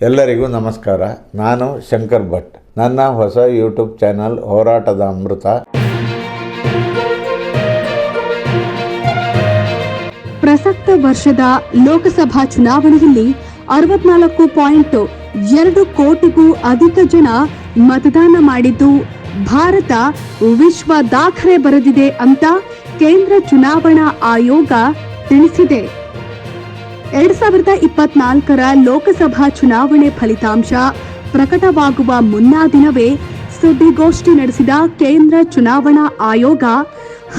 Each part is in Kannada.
ಎಲ್ಲರಿಗೂ ನಮಸ್ಕಾರ. ನಾನು ಶಂಕರ್ ಭಟ್. ನನ್ನ ಹೊಸ ಯೂಟ್ಯೂಬ್ ಚಾನಲ್ ಹೋರಾಟದ ಅಮೃತ. ಪ್ರಸಕ್ತ ವರ್ಷದ ಲೋಕಸಭಾ ಚುನಾವಣೆಯಲ್ಲಿ ಅರವತ್ನಾಲ್ಕು ಪಾಯಿಂಟ್ ಎರಡು ಕೋಟಿಗೂ ಅಧಿಕ ಜನ ಮತದಾನ ಮಾಡಿದ್ದು, ಭಾರತ ವಿಶ್ವ ದಾಖಲೆ ಬರೆದಿದೆ ಅಂತ ಕೇಂದ್ರ ಚುನಾವಣಾ ಆಯೋಗ ತಿಳಿಸಿದೆ. ಎರಡ್ ಸಾವಿರದ ಇಪ್ಪತ್ನಾಲ್ಕರ ಲೋಕಸಭಾ ಚುನಾವಣೆ ಫಲಿತಾಂಶ ಪ್ರಕಟವಾಗುವ ಮುನ್ನಾ ದಿನವೇ ಸುದ್ದಿಗೋಷ್ಠಿ ನಡೆಸಿದ ಕೇಂದ್ರ ಚುನಾವಣಾ ಆಯೋಗ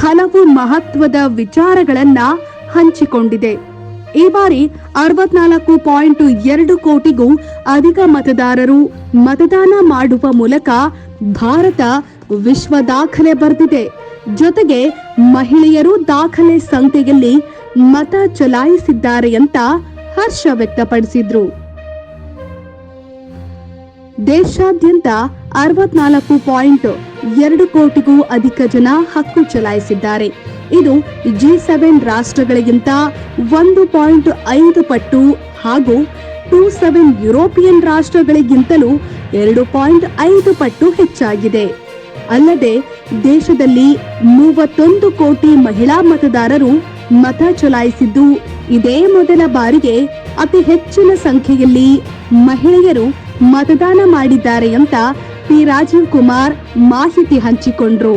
ಹಲವು ಮಹತ್ವದ ವಿಚಾರಗಳನ್ನ ಹಂಚಿಕೊಂಡಿದೆ. ಈ ಬಾರಿ ಅರವತ್ನಾಲ್ಕು ಪಾಯಿಂಟ್ ಎರಡು ಕೋಟಿಗೂ ಅಧಿಕ ಮತದಾರರು ಮತದಾನ ಮಾಡುವ ಮೂಲಕ ಭಾರತ ವಿಶ್ವ ದಾಖಲೆ ಬರೆದಿದೆ. ಜೊತೆಗೆ ಮಹಿಳೆಯರು ದಾಖಲೆ ಸಂಖ್ಯೆಯಲ್ಲಿ ಮತ ಚಲಾಯಿಸಿದ್ದಾರೆ ಅಂತ ಹರ್ಷ ವ್ಯಕ್ತಪಡಿಸಿದ್ರು. ದೇಶಾದ್ಯಂತ ಅರವತ್ನಾಲ್ಕು ಪಾಯಿಂಟ್ ಎರಡು ಕೋಟಿಗೂ ಅಧಿಕ ಜನ ಹಕ್ಕು ಚಲಾಯಿಸಿದ್ದಾರೆ. ಇದು ಜಿ ಸೆವೆನ್ ರಾಷ್ಟ್ರಗಳಿಗಿಂತ ಒಂದು ಪಾಯಿಂಟ್ ಐದು ಪಟ್ಟು ಹಾಗೂ ಟೂ ಸೆವೆನ್ ಯುರೋಪಿಯನ್ ರಾಷ್ಟ್ರಗಳಿಗಿಂತಲೂ ಎರಡು ಪಾಯಿಂಟ್ ಐದು ಪಟ್ಟು ಹೆಚ್ಚಾಗಿದೆ. ಅಲ್ಲದೆ ದೇಶದಲ್ಲಿ ಮೂವತ್ತೊಂದು ಕೋಟಿ ಮಹಿಳಾ ಮತದಾರರು ಮತ ಚಲಾಯಿಸಿದ್ದು. ಇದೇ ಮೊದಲ ಬಾರಿಗೆ ಅತಿ ಹೆಚ್ಚಿನ ಸಂಖ್ಯೆಯಲ್ಲಿ ಮಹಿಳೆಯರು ಮತದಾನ ಮಾಡಿದ್ದಾರೆ ಅಂತ ಪಿ. ರಾಜೀವ್ ಕುಮಾರ್ ಮಾಹಿತಿ ಹಂಚಿಕೊಂಡ್ರು.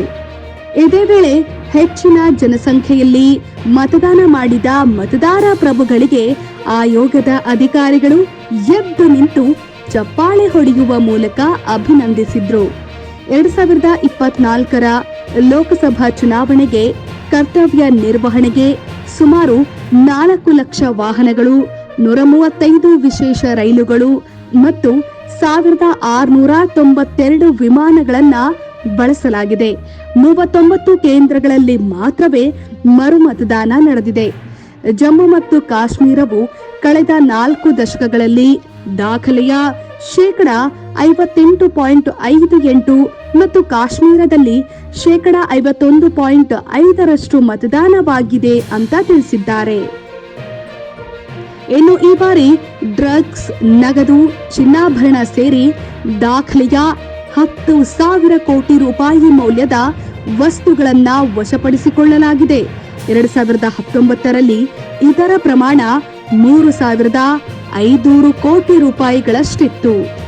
ಇದೇ ವೇಳೆ ಹೆಚ್ಚಿನ ಜನಸಂಖ್ಯೆಯಲ್ಲಿ ಮತದಾನ ಮಾಡಿದ ಮತದಾರ ಪ್ರಭುಗಳಿಗೆ ಆಯೋಗದ ಅಧಿಕಾರಿಗಳು ಎದ್ದು ನಿಂತು ಚಪ್ಪಾಳೆ ಹೊಡೆಯುವ ಮೂಲಕ ಅಭಿನಂದಿಸಿದ್ರು. ಎರಡ್ ಸಾವಿರದ ಇಪ್ಪತ್ನಾಲ್ಕರ ಲೋಕಸಭಾ ಚುನಾವಣೆಗೆ ಕರ್ತವ್ಯ ನಿರ್ವಹಣೆಗೆ ಸುಮಾರು ನಾಲ್ಕು ಲಕ್ಷ ವಾಹನಗಳು ನೂರ ಮೂವತ್ತೈದು ವಿಶೇಷ ರೈಲುಗಳು ಮತ್ತು ಸಾವಿರದ ಆರುನೂರ ತೊಂಬತ್ತೆರಡು ವಿಮಾನಗಳನ್ನ ಬಳಸಲಾಗಿದೆ. ಮೂವತ್ತೊಂಬತ್ತು ಕೇಂದ್ರಗಳಲ್ಲಿ ಮಾತ್ರವೇ ಮರು ಮತದಾನ ನಡೆದಿದೆ. ಜಮ್ಮು ಮತ್ತು ಕಾಶ್ಮೀರವು ಕಳೆದ ನಾಲ್ಕು ದಶಕಗಳಲ್ಲಿ ದಾಖಲೆಯ ಶೇಕಡ ಐವತ್ತೆಂಟು ಪಾಯಿಂಟ್ ಐದು ಎಂಟು ಮತ್ತು ಕಾಶ್ಮೀರದಲ್ಲಿ ಶೇಕಡ ಐವತ್ತೊಂದು ಪಾಯಿಂಟ್ ಐದರಷ್ಟು ಮತದಾನವಾಗಿದೆ ಅಂತ ತಿಳಿಸಿದ್ದಾರೆ. ಇನ್ನು ಈ ಬಾರಿ ಡ್ರಗ್ಸ್, ನಗದು, ಚಿನ್ನಾಭರಣ ಸೇರಿ ದಾಖಲೆಯ ಹತ್ತು ಸಾವಿರ ಕೋಟಿ ರೂಪಾಯಿ ಮೌಲ್ಯದ ವಸ್ತುಗಳನ್ನು ವಶಪಡಿಸಿಕೊಳ್ಳಲಾಗಿದೆ. ಎರಡ್ ಸಾವಿರದ ಹತ್ತೊಂಬತ್ತರಲ್ಲಿ ಇದರ ಪ್ರಮಾಣ ಮೂರು ಸಾವಿರದ ಐನೂರು ಕೋಟಿ ರೂಪಾಯಿಗಳಷ್ಟಿತ್ತು.